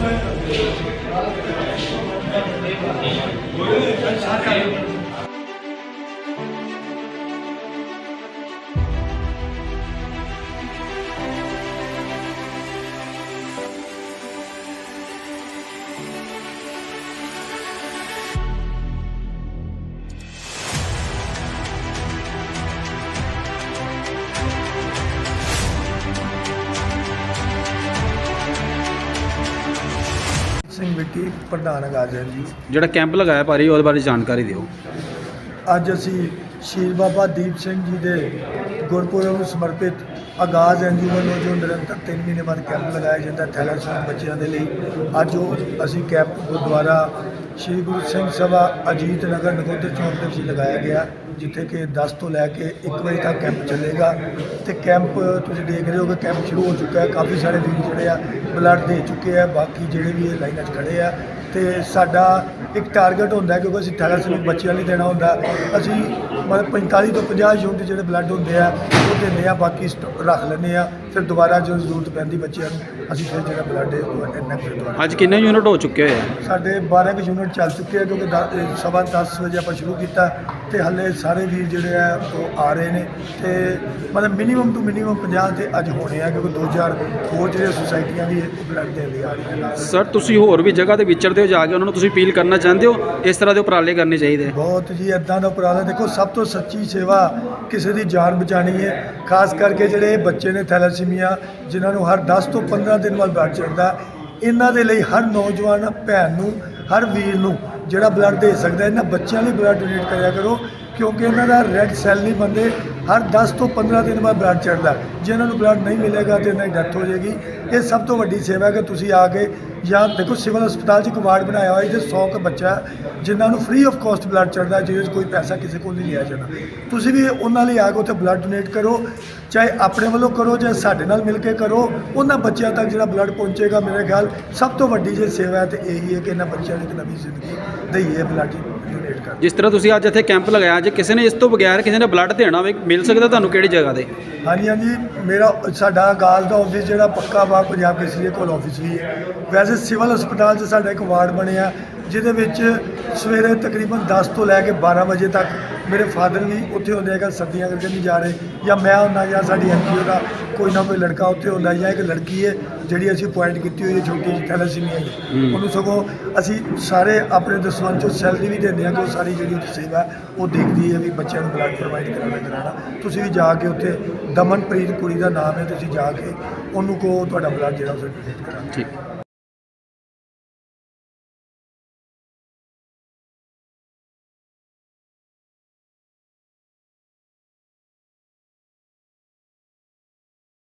Thank you. Deputy ਪ੍ਰਧਾਨ ਆਗਾਜ਼ ਜੀ ਜਿਹੜਾ ਕੈਂਪ ਲਗਾਇਆ ਭਾਰੀ ਉਹਦੇ ਬਾਰੇ ਜਾਣਕਾਰੀ ਦਿਓ। ਅੱਜ ਅਸੀਂ ਸ਼ਹੀਦ ਬਾਬਾ ਦੀਪ ਸਿੰਘ ਜੀ ਦੇ ਗੁਰਪੁਰਬ ਨੂੰ ਸਮਰਪਿਤ ਆਗਾਜ਼ ਐਨਜੀਓ ਵੱਲੋਂ ਜੋ ਨਿਰੰਤਰ 3 ਮਹੀਨੇ ਬਾਅਦ ਕੈਂਪ ਲਗਾਇਆ ਜਾਂਦਾ ਹੈ ਥੈਲਾਸੀਮੀਆ ਬੱਚਿਆਂ ਦੇ ਲਈ, ਅੱਜ ਉਹ ਅਸੀਂ ਕੈਂਪ ਗੁਰਦੁਆਰਾ ਸ਼੍ਰੀ ਗੁਰੂ ਸਿੰਘ ਸਭਾ ਅਜੀਤ ਨਗਰ ਨਗੋਦਰ ਚੌਂਕ ਦੇ ਵਿੱਚ ਲਗਾਇਆ ਗਿਆ, ਜਿੱਥੇ ਕਿ 10 ਤੋਂ ਲੈ ਕੇ 1 ਵਜੇ ਤੱਕ ਕੈਂਪ ਚੱਲੇਗਾ। ਤੇ ਕੈਂਪ ਤੁਸੀਂ ਦੇਖ ਰਹੇ ਹੋ ਕਿ ਕੈਂਪ ਸ਼ੁਰੂ ਹੋ ਚੁੱਕਾ ਹੈ, ਕਾਫੀ ਸਾਰੇ ਵੀਰ ਜਿਹੜੇ ਆ ਬਲੱਡ ਦੇ ਚੁੱਕੇ ਆ, ਬਾਕੀ ਜਿਹੜੇ ਵੀ ਇਹ ਲਾਈਨਾਂ 'ਚ ਖੜੇ ਆ, ਤੇ ਸਾਡਾ ਇੱਕ ਟਾਰਗੇਟ ਹੁੰਦਾ ਕਿਉਂਕਿ ਅਸੀਂ ਥੈਲਾਸੀਮਿਕ ਬੱਚਿਆਂ ਲਈ ਦੇਣਾ ਹੁੰਦਾ। ਅਸੀਂ ਮਤਲਬ 45 ਤੋਂ 50 ਯੂਨਿਟ ਜਿਹੜੇ ਬਲੱਡ ਹੁੰਦੇ ਆ, ਉਹ ਦਿੰਦੇ ਆ, ਬਾਕੀ ਰੱਖ ਲੈਂਦੇ ਆ, ਫਿਰ ਦੁਬਾਰਾ ਜਦੋਂ ਜ਼ਰੂਰਤ ਪੈਂਦੀ ਬੱਚਿਆਂ ਨੂੰ। ਅਸੀਂ ਫਿਰ ਜਿਹੜਾ ਬਲੱਡ ਹੈ ਉਹ ਇੰਨਾ ਕੁ ਫਿਰ ਦੁਬਾਰਾ ਅੱਜ ਕਿੰਨੇ ਯੂਨਿਟ ਹੋ ਚੁੱਕੇ ਹੋਏ ਆ? ਸਾਡੇ 12 ਕੁ ਯੂਨਿਟ ਚੱਲ ਚੁੱਕੇ ਆ ਕਿਉਂਕਿ ਇਹ ਸਵਾ 10 ਵਜੇ ਆਪਾਂ ਸ਼ੁਰੂ ਕੀਤਾ ਤੇ ਹੱਲੇ ਸਾਰੇ ਵੀਰ ਜਿਹੜੇ ਆ ਉਹ ਆ ਰਹੇ ਨੇ ਤੇ ਮਤਲਬ ਮਿਨੀਮਮ ਤੋਂ ਮਿਨੀਮਮ 50 ਤੇ ਅੱਜ ਹੋਣੇ ਆ ਕਿਉਂਕਿ 2000 ਹੋਰ ਜਿਹੜੇ ਸੁਸਾਇਟੀਆਂ ਵੀ ਬਲੱਡ ਦੇਣ ਲਈ ਆ ਰਹੀਆਂ ਨੇ। ਸਰ ਤੁਸੀਂ ਹੋਰ ਵੀ ਜਗ੍ਹਾ ਤੇ ਵਿਚਰਦੇ ਹੋ ਜਾ ਕੇ ਉਹਨਾਂ ਨੂੰ ਤੁਸੀਂ ਅਪੀਲ ਕਰਨਾ ਚਾਹੁੰਦੇ ਹੋ? ਇਸ ਤਰ੍ਹਾਂ ਦੇ ਉਪਰਾਲੇ ਕਰਨੇ ਚਾਹੀਦੇ। ਬਹੁਤ ਜੀ ਇਦਾਂ ਦਾ ਉਪਰਾਲਾ ਦੇਖੋ ਸਭ ਤੋਂ ਸੱਚੀ ਸੇਵਾ ਕਿਸੇ ਦੀ ਜਾਨ ਬਚਾਣੀ ਹੈ ਖਾਸ ਕਰਕੇ ਜਿਹੜੇ ਬੱਚੇ ਨੇ ਥੈਲਾਸੀਮੀਆ ਜਿਨ੍ਹਾਂ ਨੂੰ ਹਰ 10 ਤੋਂ 15 ਦਿਨ ਬਾਅਦ ਬਲੱਡ ਚੜਦਾ। ਇਹਨਾਂ ਦੇ ਲਈ ਹਰ ਨੌਜਵਾਨ ਭੈਣ ਨੂੰ, ਹਰ ਵੀਰ ਨੂੰ ਜਿਹੜਾ ਬਲੱਡ ਦੇ ਸਕਦਾ, ਇਹਨਾਂ ਬੱਚਿਆਂ ਲਈ ਬਲੱਡ ਡੋਨੇਟ ਕਰਿਆ ਕਰੋ, ਕਿਉਂਕਿ ਇਹਨਾਂ ਦਾ ਰੈੱਡ ਸੈੱਲ ਨਹੀਂ ਬੰਦੇ ਹਰ 10 ਤੋਂ 15 ਦਿਨ ਬਾਅਦ ਬਲੱਡ ਚੜਦਾ ਜੇ ਇਹਨਾਂ ਨੂੰ ਬਲੱਡ ਨਹੀਂ ਮਿਲੇਗਾ ਤੇ ਇਹਨਾਂ ਦੀ ਡੈਥ ਹੋ ਜਾਏਗੀ। ਇਹ ਸਭ ਤੋਂ ਵੱਡੀ ਸੇਵਾ ਹੈ ਕਿ ਤੁਸੀਂ ਆ ਕੇ ਜਾਂ ਦੇਖੋ ਸਿਵਲ ਹਸਪਤਾਲ 'ਚ ਇੱਕ ਵਾਰਡ ਬਣਾਇਆ ਹੋਇਆ ਜਿਹਦੇ 100 ਕੁ ਬੱਚਾ ਜਿਨ੍ਹਾਂ ਨੂੰ ਫ੍ਰੀ ਆਫ ਕਾਸਟ ਬਲੱਡ ਚੜਦਾ ਜਿਹਦੇ 'ਚ ਕੋਈ ਪੈਸਾ ਕਿਸੇ ਕੋਲ ਨਹੀਂ ਲਿਆ ਜਾਂਦਾ। ਤੁਸੀਂ ਵੀ ਉਹਨਾਂ ਲਈ ਆ ਕੇ ਉੱਥੇ ਬਲੱਡ ਡੋਨੇਟ ਕਰੋ ਚਾਹੇ ਆਪਣੇ ਵੱਲੋਂ ਕਰੋ ਜਾਂ ਸਾਡੇ ਨਾਲ ਮਿਲ ਕੇ ਕਰੋ ਉਹਨਾਂ ਬੱਚਿਆਂ ਤੱਕ ਜਿਹੜਾ ਬਲੱਡ ਪਹੁੰਚੇਗਾ ਮੇਰੇ ਖਿਆਲ ਸਭ ਤੋਂ ਵੱਡੀ ਜੇ ਸੇਵਾ ਹੈ ਤੇ ਇਹੀ ਹੈ ਕਿ ਇਹਨਾਂ ਬੱਚਿਆਂ ਨੂੰ ਇੱਕ ਨਵੀਂ ਜ਼ਿੰਦਗੀ ਦਈਏ ਬਲੱਡ ਡੋਨੇਟ ਕਰ ਜਿਸ ਤਰ੍ਹਾਂ ਤੁਸੀਂ ਅੱਜ ਇੱਥੇ ਕੈਂਪ ਲਗਾਇਆ ਜੇ ਕਿਸੇ ਨੇ ਇਸ ਤੋਂ ਬਗੈਰ ਕਿਸੇ ਨੇ ਬਲੱਡ ਦੇਣਾ ਹੋਵੇ ਮਿਲ ਸਕਦਾ ਤੁਹਾਨੂੰ ਕਿਹੜੀ ਜਗ੍ਹਾ ਤੇ? ਹਾਂਜੀ ਹਾਂਜੀ ਮੇਰਾ ਸਾਡਾ ਗਾਲ ਦਾ ਆਫਿਸ ਜਿਹੜਾ ਪੱਕਾ ਬਾਗ ਪੰਜਾਬ ਕੇਸਰੀ ਕੋਲ ਆਫਿਸ ਵੀ ਹੈ। ਵੈਸੇ ਸਿਵਲ ਹਸਪਤਾਲ 'ਚ ਸਾਡਾ ਇੱਕ ਵਾਰਡ ਬਣਿਆ ਜਿਹਦੇ ਵਿੱਚ ਸਵੇਰੇ ਤਕਰੀਬਨ 10 ਤੋਂ ਲੈ ਕੇ 12 ਵਜੇ ਤੱਕ ਮੇਰੇ ਫਾਦਰ ਵੀ ਉੱਥੇ ਹੁੰਦੇ ਹੈਗਾ ਸਰਦੀਆਂ ਕਰਕੇ ਨਹੀਂ ਜਾ ਰਹੇ ਜਾਂ ਮੈਂ ਹੁੰਦਾ ਜਾਂ ਸਾਡੀ ਐਨਜੀਓ ਦਾ ਕੋਈ ਨਾ ਕੋਈ ਲੜਕਾ ਉੱਥੇ ਹੁੰਦਾ ਜਾਂ ਇੱਕ ਲੜਕੀ ਹੈ ਜਿਹੜੀ ਅਸੀਂ ਪੁਆਇੰਟ ਕੀਤੀ ਹੋਈ ਹੈ ਛੋਟੀ ਜਿਹੀ ਥੈਲਾਸੀਮੀਆ ਹੂੰ। ਉਹਨੂੰ ਸਗੋਂ ਅਸੀਂ ਸਾਰੇ ਆਪਣੇ ਦਸਵੰਦ ਚੋਂ ਸੈਲਰੀ ਵੀ ਦਿੰਦੇ ਹਾਂ ਕਿ ਉਹ ਸਾਰੀ ਜਿਹੜੀ ਉੱਥੇ ਸੇਵਾ ਉਹ ਦੇਖਦੀ ਹੈ ਵੀ ਬੱਚਿਆਂ ਨੂੰ ਬਲੱਡ ਪ੍ਰੋਵਾਈਡ ਕਰਾਉਣਾ ਕਰਾਉਣਾ। ਤੁਸੀਂ ਵੀ ਜਾ ਕੇ ਉੱਥੇ ਦਮਨਪ੍ਰੀਤ ਕੁੜੀ ਦਾ ਨਾਮ ਹੈ ਤੁਸੀਂ ਜਾ ਕੇ ਉਹਨੂੰ ਕੋ ਤੁਹਾਡਾ ਬਲੱਡ ਜਿਹੜਾ ਉਹ ਡੋਨੇਟ ਕਰਾ ਠੀਕ।